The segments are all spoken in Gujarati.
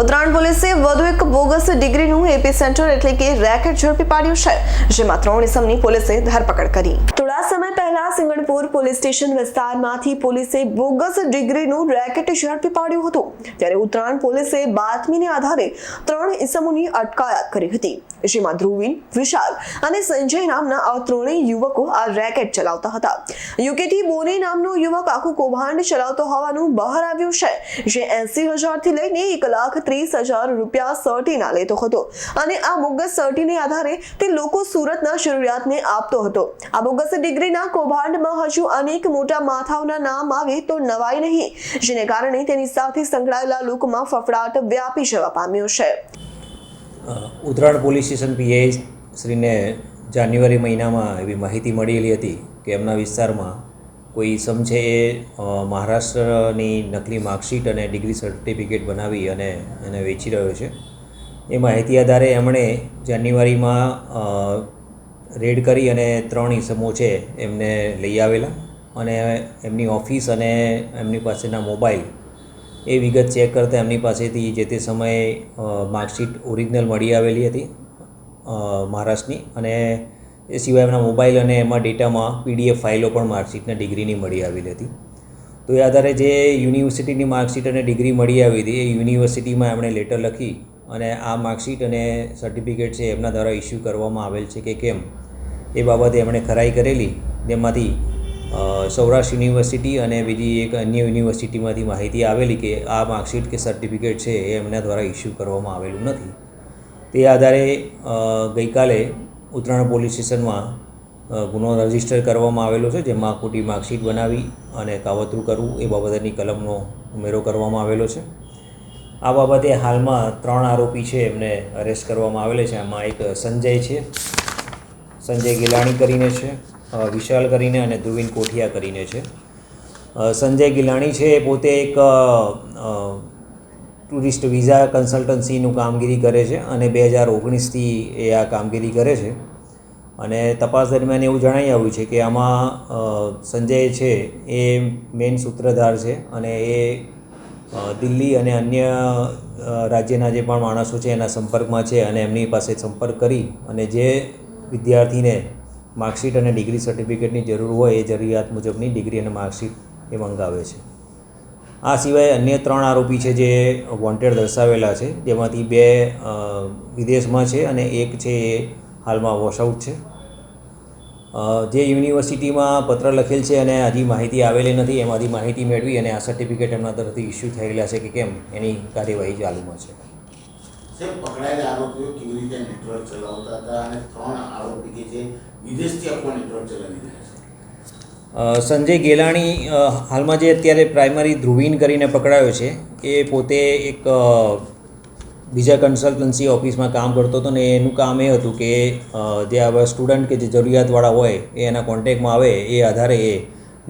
ઉત્તરાયણ પોલીસે વધુ એક બોગસ ડિગ્રીનું એપી સેન્ટર એટલે કે રેકેટ ઝડપી પાડ્યું છે, જેમાં ત્રણ ઇસમની પોલીસે ધરપકડ કરી. થોડા સમય પહેલા સિંગણપુર પોલીસ સ્ટેશન વિસ્તારમાંથી પોલીસે બોગસ ડિગ્રીનું રેકેટ ઝડપી પાડ્યું હતું, ત્યારે ઉત્તરાયણ પોલીસે બાતમીને આધારે ત્રણ ઇસમોની અટકાયત કરી હતી. જેમાં ધ્રુવીન, વિશાલ અને સંજય નામના આ ત્રણેય યુવકો આ રેકેટ ચલાવતા હતા. યુકેથી બોને નામનો યુવક આખું કૌભાંડ ચલાવતો હોવાનું બહાર આવ્યું છે, જે એસી હજારથી લઈને એક લાખ ત્રીસ હજાર રૂપિયા સર્ટીના લેતો હતો. અને આ બોગસ સર્ટીને આધારે તે લોકો સુરતના જરૂરિયાતને આપતો હતો. આ બોગસ ડિગ્રીના કૌભાંડમાં હજુ અનેક મોટા માથાઓના નામ આવે તો નવાય નહીં, જેને કારણે તેની સાથે સંકળાયેલા લોકોમાં ફફડાટ વ્યાપી જવા પામ્યો છે. ઉત્તરાયણ પોલીસ સ્ટેશન પીએ શ્રીને જાન્યુઆરી મહિનામાં એવી માહિતી મળેલી હતી કે એમના વિસ્તારમાં કોઈ સમજે એ મહારાષ્ટ્રની નકલી માર્કશીટ અને ડિગ્રી સર્ટિફિકેટ બનાવી અને એને વેચી રહ્યો છે. એ માહિતી આધારે એમણે જાન્યુઆરીમાં રેડ કરી અને ત્રણ ઇસમો છે એમને લઈ આવેલા અને એમની ઓફિસ અને એમની પાસેના મોબાઈલ એ વિગત ચેક કરતાં એમની પાસેથી જે તે સમયે માર્કશીટ ઓરિજિનલ મળી આવેલી હતી મહારાષ્ટ્રની અને એ સિવાય એમના મોબાઈલ અને એમાં ડેટામાં પીડીએફ ફાઇલો પણ માર્કશીટના ડિગ્રીની મળી આવેલી હતી તો એ આધારે જે યુનિવર્સિટીની માર્કશીટ અને ડિગ્રી મળી આવી હતી, એ યુનિવર્સિટીમાં એમણે લેટર લખી અને આ માર્કશીટ અને સર્ટિફિકેટ છે એમના દ્વારા ઇસ્યુ કરવામાં આવેલ છે કે કેમ, એ બાબતે એમણે ખરાઈ કરેલી. તેમાંથી સૌરાષ્ટ્ર યુનિવર્સિટી અને બીજી એક અન્ય યુનિવર્સિટીમાંથી માહિતી આવેલી કે આ માર્કશીટ કે સર્ટિફિકેટ છે એ એમના દ્વારા ઇસ્યુ કરવામાં આવેલું નથી. તે આધારે ગઈકાલે ઉત્તરાયણ પોલીસ સ્ટેશનમાં ગુનો રજિસ્ટર કરવામાં આવેલો છે જેમાં ખોટી માર્કશીટ બનાવી અને કાવતરું કરવું એ બાબતની કલમનો ઉમેરો કરવામાં આવેલો છે. આ બાબતે હાલમાં ત્રણ આરોપી છે, એમને અરેસ્ટ કરવામાં આવેલા છે. આમાં એક સંજય છે, સંજય ગિલાણી કરીને છે વિશાલ કરીને અને ધ્રુવીન કોઠિયા કરીને છે. સંજય ગિલાણી છે, એ પોતે એક ટુરિસ્ટ વિઝા કન્સલ્ટન્સીનું કામગીરી કરે છે અને બે હજાર ઓગણીસથી એ આ કામગીરી કરે છે. અને તપાસ દરમિયાન એવું જણાઈ આવ્યું છે કે આમાં સંજય છે એ મેઇન સૂત્રધાર છે અને એ દિલ્હી અને અન્ય રાજ્યના જે પણ માણસો છે એના સંપર્કમાં છે અને એમની પાસે સંપર્ક કરી અને જે વિદ્યાર્થીને માર્કશીટ અને ડિગ્રી સર્ટિફિકેટની જરૂર હોય એ જરૂરિયાત મુજબની ડિગ્રી અને માર્કશીટ એ મંગાવે છે. આ સિવાય અન્ય ત્રણ આરોપી છે જે વોન્ટેડ દર્શાવેલા છે, જેમાંથી બે વિદેશમાં છે અને એક છે એ હાલમાં વોશઆઉટ છે. જે યુનિવર્સિટીમાં પત્ર લખેલ છે અને હજી માહિતી આવેલી નથી, એમાંથી માહિતી મેળવી અને આ સર્ટિફિકેટ એમના તરફથી ઇસ્યુ થયેલા છે કે કેમ, એની કાર્યવાહી ચાલુમાં છે. વિદેશથી આપવા નેટવર્ક ચલાવી રહ્યા છે? સંજય ગેલાણી હાલમાં જે અત્યારે પ્રાઇમરી ધ્રુવીન કરીને પકડાયો છે, એ પોતે એક બીજા કન્સલ્ટન્સી ઓફિસમાં કામ કરતો હતો ને એનું કામ એ હતું કે જે આવા સ્ટુડન્ટ કે જે જરૂરિયાતવાળા હોય, એ એના કોન્ટેક્ટમાં આવે, એ આધારે એ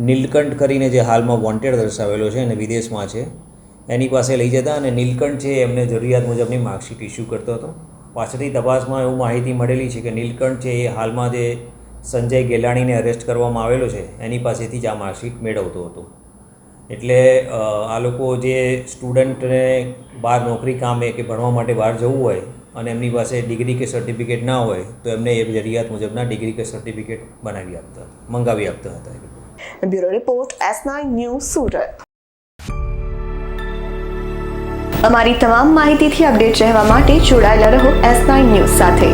નીલકંઠ કરીને જે હાલમાં વોન્ટેડ દર્શાવેલો છે અને વિદેશમાં છે, એની પાસે લઈ જતા અને નીલકંઠ છે એમને જરૂરિયાત મુજબની માર્કશીટ ઇસ્યુ કરતો હતો. પાછળથી તપાસમાં એવું માહિતી મળેલી છે કે નીલકંઠ છે એ હાલમાં જે સંજય ગેલાણીને અરેસ્ટ કરવામાં આવેલો છે, એની પાસેથી જ આ માર્કશીટ મેળવતો હતો. એટલે આ લોકો જે સ્ટુડન્ટને બહાર નોકરી કામે કે ભણવા માટે બહાર જવું હોય અને એમની પાસે ડિગ્રી કે સર્ટિફિકેટ ના હોય, તો એમને એ જરૂરિયાત મુજબના ડિગ્રી કે સર્ટિફિકેટ બનાવી આપતા, મંગાવી આપતા હતા bureau report, S nine news Surat. અમારી તમામ માહિતીથી અપડેટ રહેવા માટે જોડાયેલા રહો એસ નાઇન ન્યૂઝ સાથે.